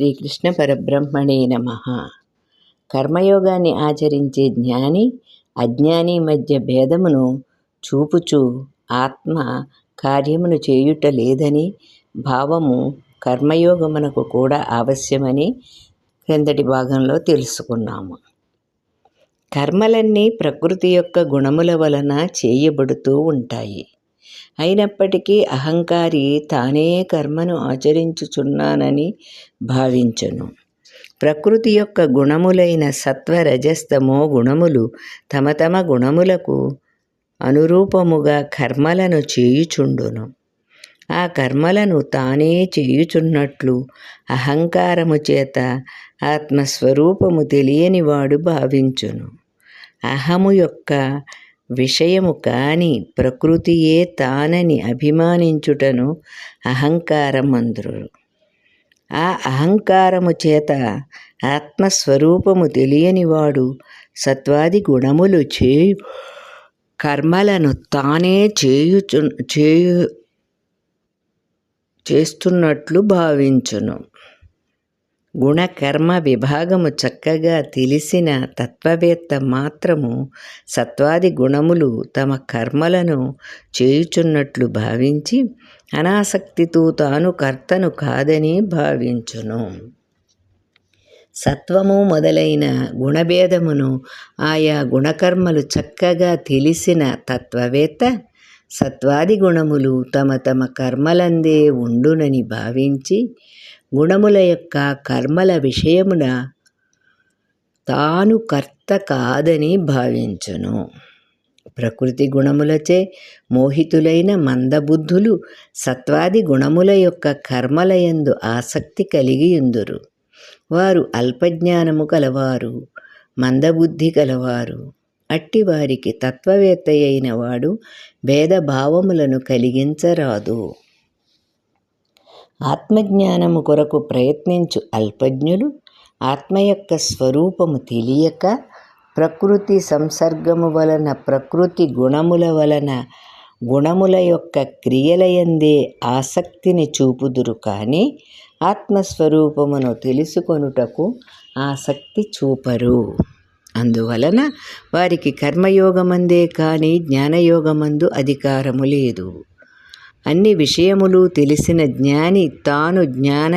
శ్రీకృష్ణ పరబ్రహ్మణే నమ. కర్మయోగాన్ని ఆచరించే జ్ఞాని అజ్ఞాని మధ్య భేదమును చూపుచూ ఆత్మ కార్యమును చేయుట లేదని భావము కర్మయోగమునకు కూడా ఆవశ్యమని క్రిందటి భాగంలో తెలుసుకున్నాము. కర్మలన్నీ ప్రకృతి యొక్క గుణముల వలన చేయబడుతూ ఉంటాయి. అయినప్పటికీ అహంకారి తానే కర్మను ఆచరించుచున్నానని భావించను. ప్రకృతి యొక్క గుణములైన సత్వ రజస్తమో గుణములు తమ తమ గుణములకు అనురూపముగా కర్మలను చేయుచుండును. ఆ కర్మలను తానే చేయుచున్నట్లు అహంకారము చేత ఆత్మస్వరూపము తెలియనివాడు భావించును. అహము యొక్క విషయము కాని ప్రకృతియే తానని అభిమానించుటను అహంకారమందురు ఆ అహంకారము చేత ఆత్మస్వరూపము తెలియనివాడు సత్వాది గుణములు చేయు కర్మలను తానే చేయుచు చేయు చేస్తున్నట్లు భావించును. గుణకర్మ విభాగము చక్కగా తెలిసిన తత్వవేత్త మాత్రము సత్వాది గుణములు తమ కర్మలను చేయుచున్నట్లు భావించి అనాసక్తితో తాను కర్తను కాదని భావించును. సత్వము మొదలైన గుణభేదమును ఆయా గుణకర్మలు చక్కగా తెలిసిన తత్వవేత్త సత్వాది గుణములు తమ తమ కర్మలందే ఉండునని భావించి గుణముల యొక్క కర్మల విషయమున తాను కర్త కాదని భావించును. ప్రకృతి గుణములచే మోహితులైన మందబుద్ధులు సత్వాది గుణముల యొక్క కర్మలయందు ఆసక్తి కలిగి ఉందురు వారు అల్పజ్ఞానము కలవారు మందబుద్ధి కలవారు. అట్టివారికి తత్వవేత్త అయిన వాడు భేదభావములను కలిగించరాదు. ఆత్మజ్ఞానము కొరకు ప్రయత్నించు అల్పజ్ఞులు. ఆత్మ యొక్క స్వరూపము తెలియక ప్రకృతి సంసర్గము వలన ప్రకృతి గుణముల వలన గుణముల యొక్క క్రియలయందే ఆసక్తిని చూపుదురు. కానీ ఆత్మస్వరూపమును తెలుసుకొనుటకు ఆసక్తి చూపరు. అందువలన వారికి కర్మయోగమందే కానీ జ్ఞానయోగమందు అధికారము లేదు. అన్ని విషయములు తెలిసిన జ్ఞాని తాను జ్ఞాన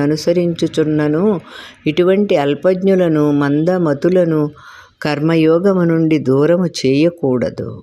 అనుసరించుచున్నను ఇటువంటి అల్పజ్ఞులను మందమతులను కర్మయోగము నుండి దూరము చేయకూడదు.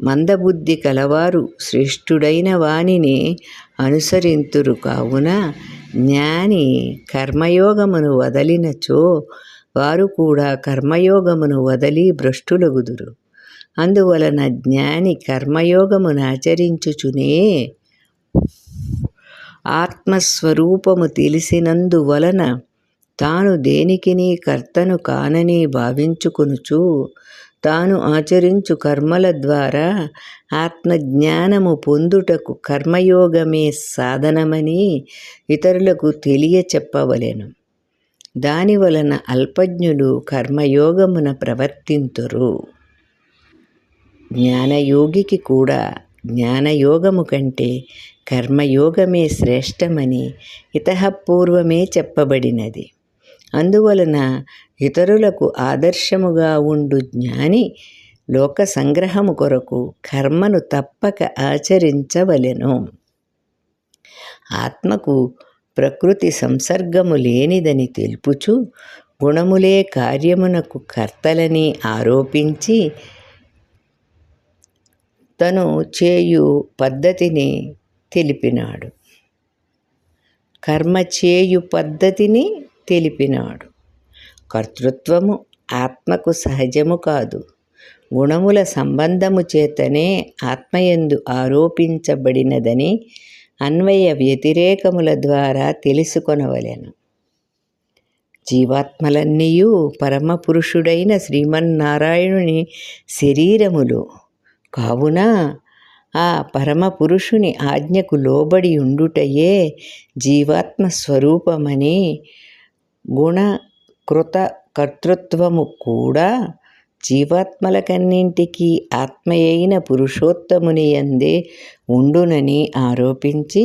మందబుద్ధి కలవారు శ్రేష్ఠుడైన వానిని అనుసరింతురు కావున జ్ఞాని కర్మయోగమును వదలినచో వారు కూడా కర్మయోగమును వదలి భ్రష్టులగుదురు. అందువలన జ్ఞాని కర్మయోగమును ఆచరించుచునే. ఆత్మస్వరూపము తెలిసినందువలన తాను దేనికిని కర్తను కానని భావించుకొనుచు తాను ఆచరించు కర్మల ద్వారా ఆత్మజ్ఞానము పొందుటకు కర్మయోగమే సాధనమని ఇతరులకు తెలియచెప్పవలెను. దాని వలన అల్పజ్ఞులు కర్మయోగమున ప్రవర్తింతురు. జ్ఞానయోగికి కూడా జ్ఞానయోగము కంటే కర్మయోగమే శ్రేష్టమని ఇతపూర్వమే చెప్పబడినది. అందువలన ఇతరులకు ఆదర్శముగా ఉండు జ్ఞాని లోక సంగ్రహము కొరకు కర్మను తప్పక ఆచరించవలెను. ఆత్మకు ప్రకృతి సంసర్గము లేనిదని తెలుపుచు గుణములే కార్యమునకు కర్తలని ఆరోపించి తను చేయు పద్ధతిని తెలిపినాడు. కర్మ చేయు పద్ధతిని తెలిపినాడు. కర్తృత్వము ఆత్మకు సహజము కాదు. గుణముల సంబంధము చేతనే ఆత్మయందు ఆరోపించబడినదని అన్వయ వ్యతిరేకముల ద్వారా తెలుసుకొనవలెను. జీవాత్మలన్నీయు పరమపురుషుడైన శ్రీమన్నారాయణుని శరీరములు కావున ఆ పరమపురుషుని ఆజ్ఞకు లోబడి ఉండుటయే జీవాత్మ స్వరూపమని గుణకృత కర్తృత్వము కూడా జీవాత్మలకన్నింటికీ ఆత్మయైన పురుషోత్తముని అందే ఉండునని ఆరోపించి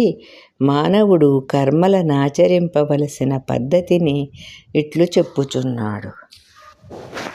మానవుడు కర్మలనాచరింపవలసిన పద్ధతిని ఇట్లు చెప్పుచున్నాడు.